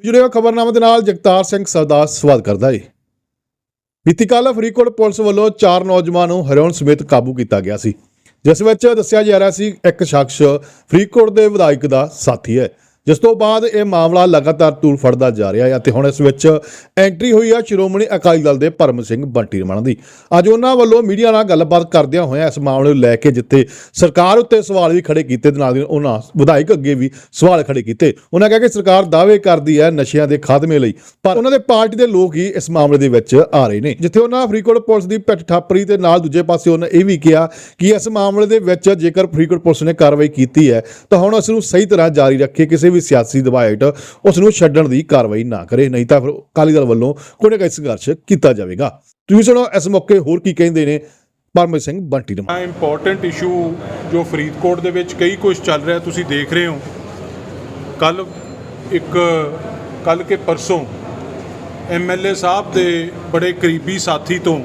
ਜੁੜੇ ਹੋਏ ਖਬਰਨਾਮੇ ਦੇ ਨਾਲ, ਜਗਤਾਰ ਸਿੰਘ ਸਰਦਾਰ ਸਵਾਗਤ ਕਰਦਾ ਹੈ ਬੀਤੀ ਕੱਲ ਫਰੀਦਕੋਟ ਪੁਲਿਸ ਵੱਲੋਂ ਚਾਰ ਨੌਜਵਾਨ ਨੂੰ ਹਰਿਆਣ ਸਮੇਤ ਕਾਬੂ ਕੀਤਾ ਗਿਆ ਸੀ, ਜਿਸ ਵਿੱਚ ਦੱਸਿਆ ਜਾ ਰਿਹਾ ਸੀ ਇੱਕ ਸ਼ਖਸ ਫਰੀਦਕੋਟ ਦੇ ਵਿਧਾਇਕ ਦਾ ਸਾਥੀ ਹੈ। ਜਿਸ ਤੋਂ ਬਾਅਦ ਇਹ ਮਾਮਲਾ ਲਗਾਤਾਰ ਤੂਲ ਫੜਦਾ ਜਾ ਰਿਹਾ ਹੈ ਅਤੇ ਹੁਣ ਇਸ ਵਿੱਚ ਐਂਟਰੀ ਹੋਈ ਹੈ ਸ਼੍ਰੋਮਣੀ ਅਕਾਲੀ ਦਲ ਦੇ ਭਰਮ ਸਿੰਘ ਬੰਟੀ ਰਮਨ ਦੀ। ਅੱਜ ਉਹਨਾਂ ਵੱਲੋਂ ਮੀਡੀਆ ਨਾਲ ਗੱਲਬਾਤ ਕਰਦਿਆਂ ਹੋਇਆਂ ਇਸ ਮਾਮਲੇ ਨੂੰ ਲੈ ਕੇ ਜਿੱਥੇ ਸਰਕਾਰ ਉੱਤੇ ਸਵਾਲ ਵੀ ਖੜੇ ਕੀਤੇ ਤੇ ਨਾਲ ਦੀ ਉਹਨਾਂ ਵਿਧਾਇਕ ਅੱਗੇ ਵੀ ਸਵਾਲ ਖੜੇ ਕੀਤੇ। ਉਹਨਾਂ ਕਿਹਾ ਕਿ ਸਰਕਾਰ ਦਾਅਵੇ ਕਰਦੀ ਹੈ ਨਸ਼ਿਆਂ ਦੇ ਖਾਤਮੇ ਲਈ, ਪਰ ਉਹਨਾਂ ਦੇ ਪਾਰਟੀ ਦੇ ਲੋਕ ਹੀ ਇਸ ਮਾਮਲੇ ਦੇ ਵਿੱਚ ਆ ਰਹੇ ਨੇ। ਜਿੱਥੇ ਉਹਨਾਂ ਫਰੀਦਕੋਟ ਪੁਲਿਸ ਦੀ ਪਿੱਠ ਠਾਪਰੀ ਤੇ ਨਾਲ ਦੂਜੇ ਪਾਸੇ ਉਹਨਾਂ ਇਹ ਵੀ ਕਿਹਾ ਕਿ ਇਸ ਮਾਮਲੇ ਦੇ ਵਿੱਚ ਜੇਕਰ ਫਰੀਦਕੋਟ ਪੁਲਿਸ ਨੇ ਕਾਰਵਾਈ ਕੀਤੀ ਹੈ, ਤਾਂ ਹੁਣ ਉਸ ਨੂੰ ਸਹੀ ਤਰ੍ਹਾਂ ਜਾਰੀ ਰੱਖੇ, ਕਿਸੇ ਵੀ ਸਿਆਸੀ ਦਬਾਅ ਉਸ ਨੂੰ ਛੱਡਣ ਦੀ ਕਾਰਵਾਈ ਨਾ ਕਰੇ। ਨਹੀਂ ਤਾਂ ਫਿਰ ਅਕਾਲੀ ਦਲ ਵੱਲੋਂ ਕੋਈ ਨਾ ਕੋਈ ਸੰਘਰਸ਼ ਕੀਤਾ ਜਾਵੇਗਾ। ਤੁਸੀਂ ਸੁਣੋ, ਇਸ ਮੌਕੇ ਹੋਰ ਕੀ ਕਹਿੰਦੇ ਨੇ ਪਰਮਜੀਤ ਸਿੰਘ ਬੰਟੀ ਰਮਨ ਇੰਪੋਰਟੈਂਟ ਇਸ਼ੂ ਜੋ ਫਰੀਦਕੋਟ ਦੇ ਵਿੱਚ ਕਈ ਕੁਝ ਚੱਲ ਰਿਹਾ, ਤੁਸੀਂ ਦੇਖ ਰਹੇ ਹੋ। ਕੱਲ ਇੱਕ, ਕੱਲ ਕੇ ਪਰਸੋਂ ਐਮਐਲਏ ਸਾਹਿਬ ਦੇ ਬੜੇ ਕਰੀਬੀ ਸਾਥੀ ਤੋਂ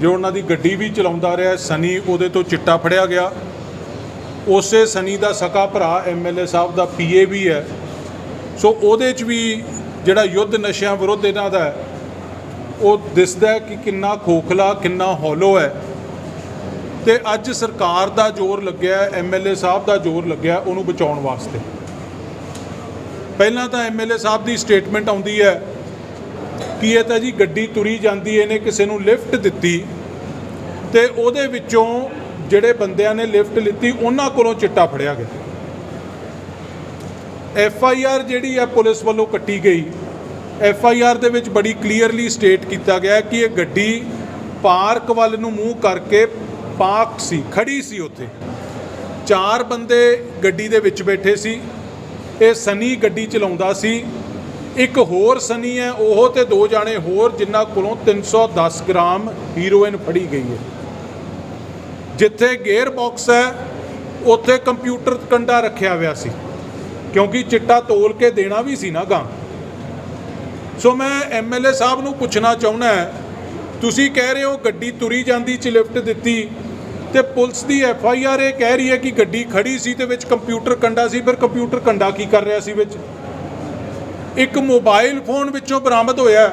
ਜੋ ਉਹਨਾਂ ਦੀ ਗੱਡੀ ਵੀ ਚਲਾਉਂਦਾ ਰਿਹਾ, ਸਨੀ ਉਹਦੇ ਤੋਂ ਚਿੱਟਾ ਫੜਿਆ ਗਿਆ। ਉਸੇ ਸਨੀ ਦਾ ਸਕਾ ਭਰਾ ਐਮਐਲਏ ਸਾਹਿਬ ਦਾ ਪੀਏ ਵੀ ਹੈ। ਸੋ ਉਹਦੇ 'ਚ ਵੀ ਜਿਹੜਾ ਯੁੱਧ ਨਸ਼ਿਆਂ ਵਿਰੁੱਧ ਇਹਨਾਂ ਦਾ ਉਹ ਦਿਸਦਾ ਹੈ ਕਿ ਕਿੰਨਾ ਖੋਖਲਾ, ਕਿੰਨਾ ਹੌਲੋ ਹੈ। ਤੇ ਅੱਜ ਸਰਕਾਰ ਦਾ ਜ਼ੋਰ ਲੱਗਿਆ ਐਮਐਲਏ ਸਾਹਿਬ ਦਾ ਜ਼ੋਰ ਲੱਗਿਆ ਉਹਨੂੰ ਬਚਾਉਣ ਵਾਸਤੇ। ਪਹਿਲਾਂ ਤਾਂ ਐਮਐਲਏ ਸਾਹਿਬ ਦੀ ਸਟੇਟਮੈਂਟ ਆਉਂਦੀ ਹੈ ਕਿ ਇਹ ਤਾਂ ਜੀ ਗੱਡੀ ਤੁਰੀ ਜਾਂਦੀ, ਇਹਨੇ ਕਿਸੇ ਨੂੰ ਲਿਫਟ ਦਿੱਤੀ ਤੇ ਉਹਦੇ ਵਿੱਚੋਂ ਜਿਹੜੇ ਬੰਦਿਆਂ ਨੇ ਲਿਫਟ ਲਿੱਤੀ, ਉਹਨਾਂ ਕੋਲੋਂ ਚਿੱਟਾ ਫੜਿਆ ਗਿਆ। ਐਫ ਆਈ ਆਰ ਜਿਹੜੀ ਹੈ ਪੁਲਿਸ ਵੱਲੋਂ ਕੱਟੀ ਗਈ, ਐਫ ਆਈ ਆਰ ਦੇ ਵਿੱਚ ਬੜੀ ਕਲੀਅਰਲੀ ਸਟੇਟ ਕੀਤਾ ਗਿਆ ਕਿ ਇਹ ਗੱਡੀ ਪਾਰਕ ਵੱਲ ਨੂੰ ਮੂੰਹ ਕਰਕੇ ਪਾਰਕ ਸੀ, ਖੜੀ ਸੀ ਉੱਥੇ। ਚਾਰ ਬੰਦੇ ਗੱਡੀ ਦੇ ਵਿੱਚ ਬੈਠੇ ਸੀ, ਇਹ ਸਨੀ ਗੱਡੀ ਚਲਾਉਂਦਾ ਸੀ। ਇੱਕ ਹੋਰ ਸਨੀ ਹੈ, ਉਹ ਤੇ ਦੋ ਜਾਣੇ ਹੋਰ, ਜਿਨ੍ਹਾਂ ਕੋਲੋਂ 310 ਗ੍ਰਾਮ ਹੀਰੋਇਨ ਫੜੀ ਗਈ ਹੈ। ਜਿੱਥੇ ਗੇਅਰ ਬਾਕਸ ਹੈ, ਉੱਥੇ ਕੰਪਿਊਟਰ ਕੰਡਾ ਰੱਖਿਆ ਹੋਇਆ ਸੀ। ਕਿਉਂਕਿ ਚਿੱਟਾ ਤੋਲ ਕੇ ਦੇਣਾ ਵੀ ਸੀ ਨਾ ਗਾਂ। ਸੋ ਮੈਂ ਐਮਐਲਏ ਸਾਹਿਬ ਨੂੰ ਪੁੱਛਣਾ ਚਾਹੁੰਦਾ ਤੁਸੀਂ ਕਹਿ ਰਹੇ ਹੋ ਗੱਡੀ ਤੁਰੀ ਜਾਂਦੀ ਚ ਲਿਫਟ ਦਿੱਤੀ, ਤੇ ਪੁਲਿਸ ਦੀ ਐਫ ਆਈ ਆਰ ਇਹ ਕਹਿ ਰਹੀ ਹੈ ਕਿ ਗੱਡੀ ਖੜੀ ਸੀ ਤੇ ਵਿੱਚ ਕੰਪਿਊਟਰ ਕੰਡਾ ਸੀ, ਫਿਰ ਕੰਪਿਊਟਰ ਕੰਡਾ ਕੀ ਕਰ ਰਿਹਾ ਸੀ ਵਿੱਚ? ਇੱਕ ਮੋਬਾਈਲ ਫੋਨ ਵਿੱਚੋਂ ਬਰਾਮਦ ਹੋਇਆ।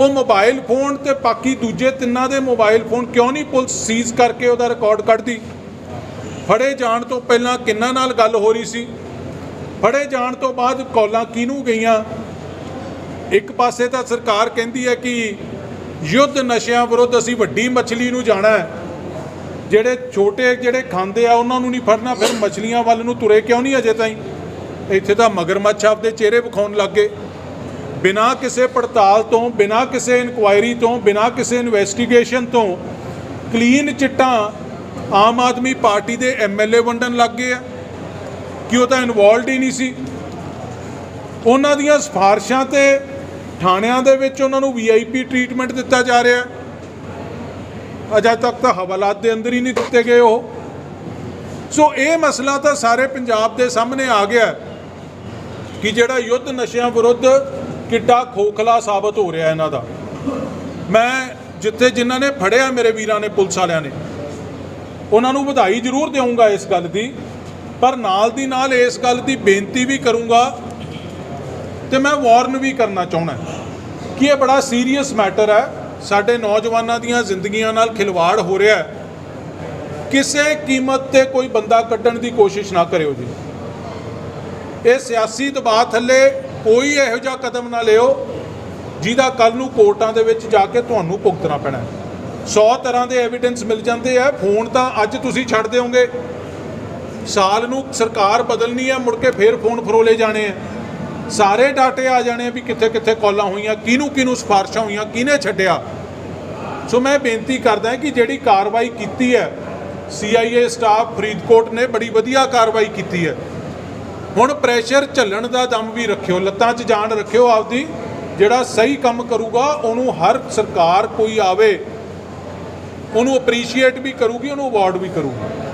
ਉਹ ਮੋਬਾਈਲ ਫੋਨ ਤੇ ਬਾਕੀ ਦੂਜੇ ਤਿੰਨਾਂ ਦੇ ਮੋਬਾਈਲ ਫੋਨ ਕਿਉਂ ਨਹੀਂ ਪੁਲਿਸ ਸੀਜ਼ ਕਰਕੇ ਉਹਦਾ ਰਿਕਾਰਡ ਕੱਢਦੀ? ਫੜੇ ਜਾਣ ਤੋਂ ਪਹਿਲਾਂ ਕਿੰਨਾਂ ਨਾਲ ਗੱਲ ਹੋ ਰਹੀ ਸੀ? ਫੜੇ ਜਾਣ ਤੋਂ ਬਾਅਦ ਕਾਲਾਂ ਕਿਹਨੂੰ ਗਈਆਂ? ਇੱਕ ਪਾਸੇ ਤਾਂ ਸਰਕਾਰ ਕਹਿੰਦੀ ਹੈ ਕਿ ਯੁੱਧ ਨਸ਼ਿਆਂ ਵਿਰੁੱਧ ਅਸੀਂ ਵੱਡੀ ਮੱਛਲੀ ਨੂੰ ਜਾਣਾ ਹੈ। ਜਿਹੜੇ ਛੋਟੇ ਜਿਹੜੇ ਖਾਂਦੇ ਆ, ਉਹਨਾਂ ਨੂੰ ਨਹੀਂ ਫੜਨਾ, ਫਿਰ ਮੱਛਲੀਆਂ ਵੱਲ ਨੂੰ ਤੁਰੇ ਕਿਉਂ ਨਹੀਂ ਅਜੇ ਤਾਈਂ? ਇੱਥੇ ਤਾਂ ਮਗਰਮੱਛ ਆਪਦੇ ਚਿਹਰੇ ਵਿਖਾਉਣ ਲੱਗੇ ਬਿਨਾਂ ਕਿਸੇ ਪੜਤਾਲ ਤੋਂ, ਬਿਨਾਂ ਕਿਸੇ ਇਨਕੁਆਇਰੀ ਤੋਂ, ਬਿਨਾਂ ਕਿਸੇ ਇਨਵੈਸਟੀਗੇਸ਼ਨ ਤੋਂ ਕਲੀਨ ਚਿੱਟਾਂ ਆਮ ਆਦਮੀ ਪਾਰਟੀ ਦੇ ਐਮਐਲਏ ਵੰਡਣ ਲੱਗ ਗਏ ਆ। ਕਿ ਉਹ ਤਾਂ ਇਨਵੋਲਡ ਹੀ ਨਹੀਂ ਸੀ? ਉਹਨਾਂ ਦੀਆਂ ਸਿਫਾਰਸ਼ਾਂ ਤੇ ਥਾਣਿਆਂ ਦੇ ਵਿੱਚ ਉਹਨਾਂ ਨੂੰ ਵੀਆਈਪੀ ਟ੍ਰੀਟਮੈਂਟ ਦਿੱਤਾ ਜਾ ਰਿਹਾ। ਅਜੇ ਤੱਕ ਤਾਂ ਹਵਾਲਾਤ ਦੇ ਅੰਦਰ ਹੀ ਨਹੀਂ ਦਿੱਤੇ ਗਏ ਉਹ। ਸੋ ਇਹ ਮਸਲਾ ਤਾਂ ਸਾਰੇ ਪੰਜਾਬ ਦੇ ਸਾਹਮਣੇ ਆ ਗਿਆ ਕਿ ਜਿਹੜਾ ਯੁੱਧ ਨਸ਼ਿਆਂ ਵਿਰੁੱਧ ਕਿੱਡਾ ਖੋਖਲਾ ਸਾਬਤ ਹੋ ਰਿਹਾ ਇਹਨਾਂ ਦਾ। ਮੈਂ ਜਿੱਥੇ ਜਿਨ੍ਹਾਂ ਨੇ ਫੜਿਆ ਮੇਰੇ ਵੀਰਾਂ ਨੇ, ਪੁਲਿਸ ਵਾਲਿਆਂ ਨੇ, ਉਹਨਾਂ ਨੂੰ ਵਧਾਈ ਜ਼ਰੂਰ ਦੇਵਾਂਗਾ ਇਸ ਗੱਲ ਦੀ। ਪਰ ਨਾਲ ਦੀ ਨਾਲ ਇਸ ਗੱਲ ਦੀ ਬੇਨਤੀ ਵੀ ਕਰੂੰਗਾ ਤੇ ਮੈਂ ਵਾਰਨ ਵੀ ਕਰਨਾ ਚਾਹੁੰਦਾ ਕਿ ਇਹ ਬੜਾ ਸੀਰੀਅਸ ਮੈਟਰ ਹੈ। ਸਾਡੇ ਨੌਜਵਾਨਾਂ ਦੀਆਂ ਜ਼ਿੰਦਗੀਆਂ ਨਾਲ ਖਿਲਵਾੜ ਹੋ ਰਿਹਾ ਹੈ। ਕਿਸੇ ਕੀਮਤ ਤੇ ਕੋਈ ਬੰਦਾ ਕੱਢਣ ਦੀ ਕੋਸ਼ਿਸ਼ ਨਾ ਕਰਿਓ ਜੀ। ਇਹ ਸਿਆਸੀ ਦਬਾਅ ਥੱਲੇ ਕੋਈ ਇਹੋ ਜਿਹਾ ਕਦਮ ਨਾ ਲਿਓ ਜਿਹਦਾ ਕੱਲ ਨੂੰ ਕੋਰਟਾਂ ਦੇ ਵਿੱਚ ਜਾ ਕੇ ਤੁਹਾਨੂੰ ਭੁਗਤਣਾ ਪੈਣਾ 100 ਤਰ੍ਹਾਂ ਦੇ ਐਵੀਡੈਂਸ ਮਿਲ ਜਾਂਦੇ ਆ ਫੋਨ ਤਾਂ ਅੱਜ ਤੁਸੀਂ ਛੱਡ ਦਿਓਗੇ। ਸਾਲ ਨੂੰ ਸਰਕਾਰ ਬਦਲਣੀ ਆ, ਮੁੜ ਕੇ ਫੇਰ ਫੋਨ ਫਰੋਲੇ ਜਾਣੇ ਆ। ਸਾਰੇ ਡਾਟੇ ਆ ਜਾਣੇ ਵੀ ਕਿੱਥੇ ਕਿੱਥੇ ਕਾਲਾਂ ਹੋਈਆਂ, ਕਿਹਨੂੰ ਕਿਹਨੂੰ ਸਿਫਾਰਸ਼ਾਂ ਹੋਈਆਂ, ਕਿਹਨੇ ਛੱਡਿਆ। ਸੋ ਮੈਂ ਬੇਨਤੀ ਕਰਦਾ ਕਿ ਜਿਹੜੀ ਕਾਰਵਾਈ ਕੀਤੀ ਹੈ ਸੀਆਈਏ ਸਟਾਫ ਫਰੀਦਕੋਟ ਨੇ ਬੜੀ ਵਧੀਆ ਕਾਰਵਾਈ ਕੀਤੀ ਹੈ। ਹੁਣ ਪ੍ਰੈਸ਼ਰ ਝੱਲਣ ਦਾ ਦਮ ਵੀ ਰੱਖਿਓ, ਲੱਤਾਂ 'ਚ ਜਾਨ ਰੱਖਿਓ ਆਪਦੀ, ਜਿਹੜਾ ਸਹੀ ਕੰਮ ਕਰੂਗਾ, ਉਹਨੂੰ ਹਰ ਸਰਕਾਰ ਕੋਈ ਆਵੇ, ਉਹਨੂੰ ਅਪਰੀਸ਼ੀਏਟ ਵੀ ਕਰੂਗੀ, ਉਹਨੂੰ ਅਵਾਰਡ ਵੀ ਕਰੂਗੀ।